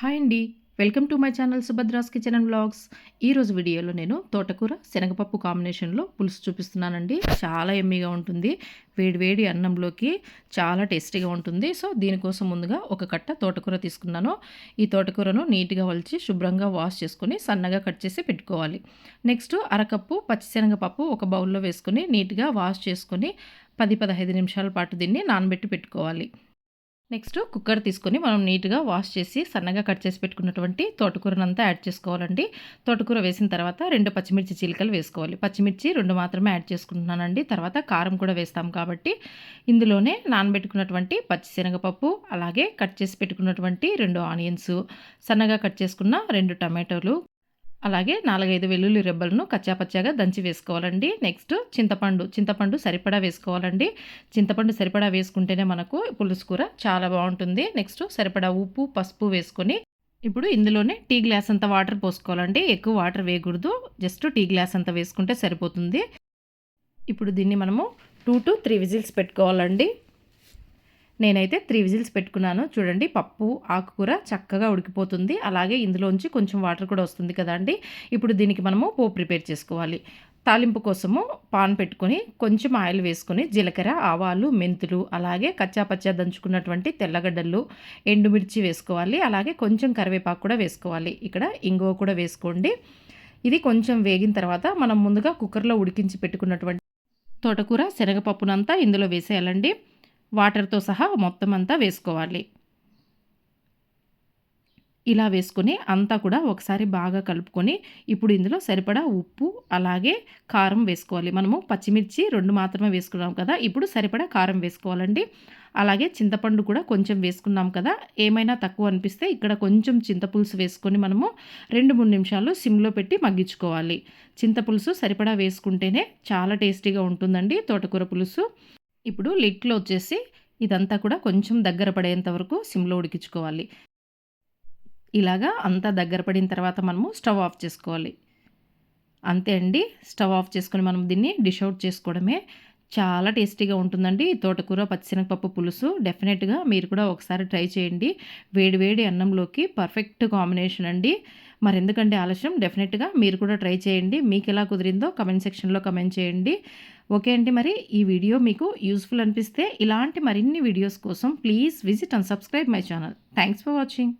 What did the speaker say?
Hi అండి. Welcome to my channel Subhadra's kitchen and blogs ఈరోజు వీడియోలో నేను తోటకూర శనగపప్పు కాంబినేషన్లో పులుసు చూపిస్తున్నానండి. చాలా ఎమ్మిగా ఉంటుంది. వేడివేడి అన్నంలోకి చాలా టేస్టీగా ఉంటుంది. సో దీనికోసం ముందుగా ఒక కట్ట తోటకూర తీసుకున్నాను. ఈ తోటకూరను నీట్గా వలిచి శుభ్రంగా వాష్ చేసుకొని సన్నగా కట్ చేసి పెట్టుకోవాలి. నెక్స్ట్ అరకప్పు పచ్చిశనగపప్పు ఒక బౌల్లో వేసుకొని నీట్గా వాష్ చేసుకొని పది పదహైదు నిమిషాల పాటు దీన్ని నానబెట్టి పెట్టుకోవాలి. నెక్స్ట్ కుక్కర్ తీసుకొని మనం నీట్గా వాష్ చేసి సన్నగా కట్ చేసి పెట్టుకున్నటువంటి తోటకూరనంతా యాడ్ చేసుకోవాలండి. తోటకూర వేసిన తర్వాత రెండు పచ్చిమిర్చి చీలికలు వేసుకోవాలి. పచ్చిమిర్చి రెండు మాత్రమే యాడ్ చేసుకుంటున్నానండి. తర్వాత కారం కూడా వేస్తాం కాబట్టి ఇందులోనే నానబెట్టుకున్నటువంటి పచ్చిశనగపప్పు అలాగే కట్ చేసి పెట్టుకున్నటువంటి రెండు ఆనియన్స్ సన్నగా కట్ చేసుకున్న రెండు టమాటోలు అలాగే నాలుగైదు వెల్లుల్లి రెబ్బలను కచ్చాపచ్చాగా దంచి వేసుకోవాలండి. నెక్స్ట్ చింతపండు చింతపండు సరిపడా వేసుకోవాలండి. చింతపండు సరిపడా వేసుకుంటేనే మనకు పులుసు కూర చాలా బాగుంటుంది. నెక్స్ట్ సరిపడా ఉప్పు పసుపు వేసుకొని ఇప్పుడు ఇందులోనే టీ గ్లాస్ అంత వాటర్ పోసుకోవాలండి. ఎక్కువ వాటర్ వేయకూడదు. జస్ట్ టీ గ్లాస్ అంత వేసుకుంటే సరిపోతుంది. ఇప్పుడు దీన్ని మనము టూ టు త్రీ విజిల్స్ పెట్టుకోవాలండి. నేనైతే త్రీ విజిల్స్ పెట్టుకున్నాను. చూడండి పప్పు ఆకుకూర చక్కగా ఉడికిపోతుంది. అలాగే ఇందులోంచి కొంచెం వాటర్ కూడా వస్తుంది కదండి ఇప్పుడు దీనికి మనము పోపు ప్రిపేర్ చేసుకోవాలి. తాలింపు కోసము పాన్ పెట్టుకొని కొంచెం ఆయిల్ వేసుకొని జీలకర్ర ఆవాలు మెంతులు అలాగే కచ్చాపచ్చా దంచుకున్నటువంటి తెల్లగడ్డలు ఎండుమిర్చి వేసుకోవాలి. అలాగే కొంచెం కరివేపాకు కూడా వేసుకోవాలి. ఇక్కడ ఇంగువ కూడా వేసుకోండి. ఇది కొంచెం వేగిన తర్వాత మనం ముందుగా కుక్కర్లో ఉడికించి పెట్టుకున్నటువంటి తోటకూర శనగపప్పునంతా ఇందులో వేసేయాలండి. వాటర్తో సహా మొత్తం అంతా వేసుకోవాలి. ఇలా వేసుకొని అంతా కూడా ఒకసారి బాగా కలుపుకొని ఇప్పుడు ఇందులో సరిపడా ఉప్పు అలాగే కారం వేసుకోవాలి. మనము పచ్చిమిర్చి రెండు మాత్రమే వేసుకున్నాం కదా ఇప్పుడు సరిపడా కారం వేసుకోవాలండి. అలాగే చింతపండు కూడా కొంచెం వేసుకున్నాం కదా ఏమైనా తక్కువ అనిపిస్తే ఇక్కడ కొంచెం చింతపులుసు వేసుకొని మనము రెండు మూడు నిమిషాలు సిమ్లో పెట్టి మగ్గించుకోవాలి. చింతపులుసు సరిపడా వేసుకుంటేనే చాలా టేస్టీగా ఉంటుందండి తోటకూర పులుసు. ఇప్పుడు లిట్లో వచ్చేసి ఇదంతా కూడా కొంచెం దగ్గర పడేంత వరకు సిమ్లో ఉడికించుకోవాలి. ఇలాగా అంతా దగ్గర పడిన తర్వాత మనము స్టవ్ ఆఫ్ చేసుకోవాలి. అంతే అండి. స్టవ్ ఆఫ్ చేసుకొని మనం దీన్ని డిష్ అవుట్ చేసుకోవడమే. చాలా టేస్టీగా ఉంటుందండి. తోటకూర పచ్చిశనగపప్పు పులుసు. డెఫినెట్గా మీరు కూడా ఒకసారి ట్రై చేయండి. వేడివేడి అన్నంలోకి పర్ఫెక్ట్ కాంబినేషన్ అండి. మరి ఎందుకంటే ఆలస్యం? డెఫినెట్గా మీరు కూడా ట్రై చేయండి. మీకు ఎలా కుదిరిందో కమెంట్ సెక్షన్లో కమెంట్ చేయండి. ఓకే అండి. మరి ఈ వీడియో మీకు యూస్ఫుల్ అనిపిస్తే ఇలాంటి మరిన్ని వీడియోస్ కోసం please visit and subscribe my channel. Thanks for watching.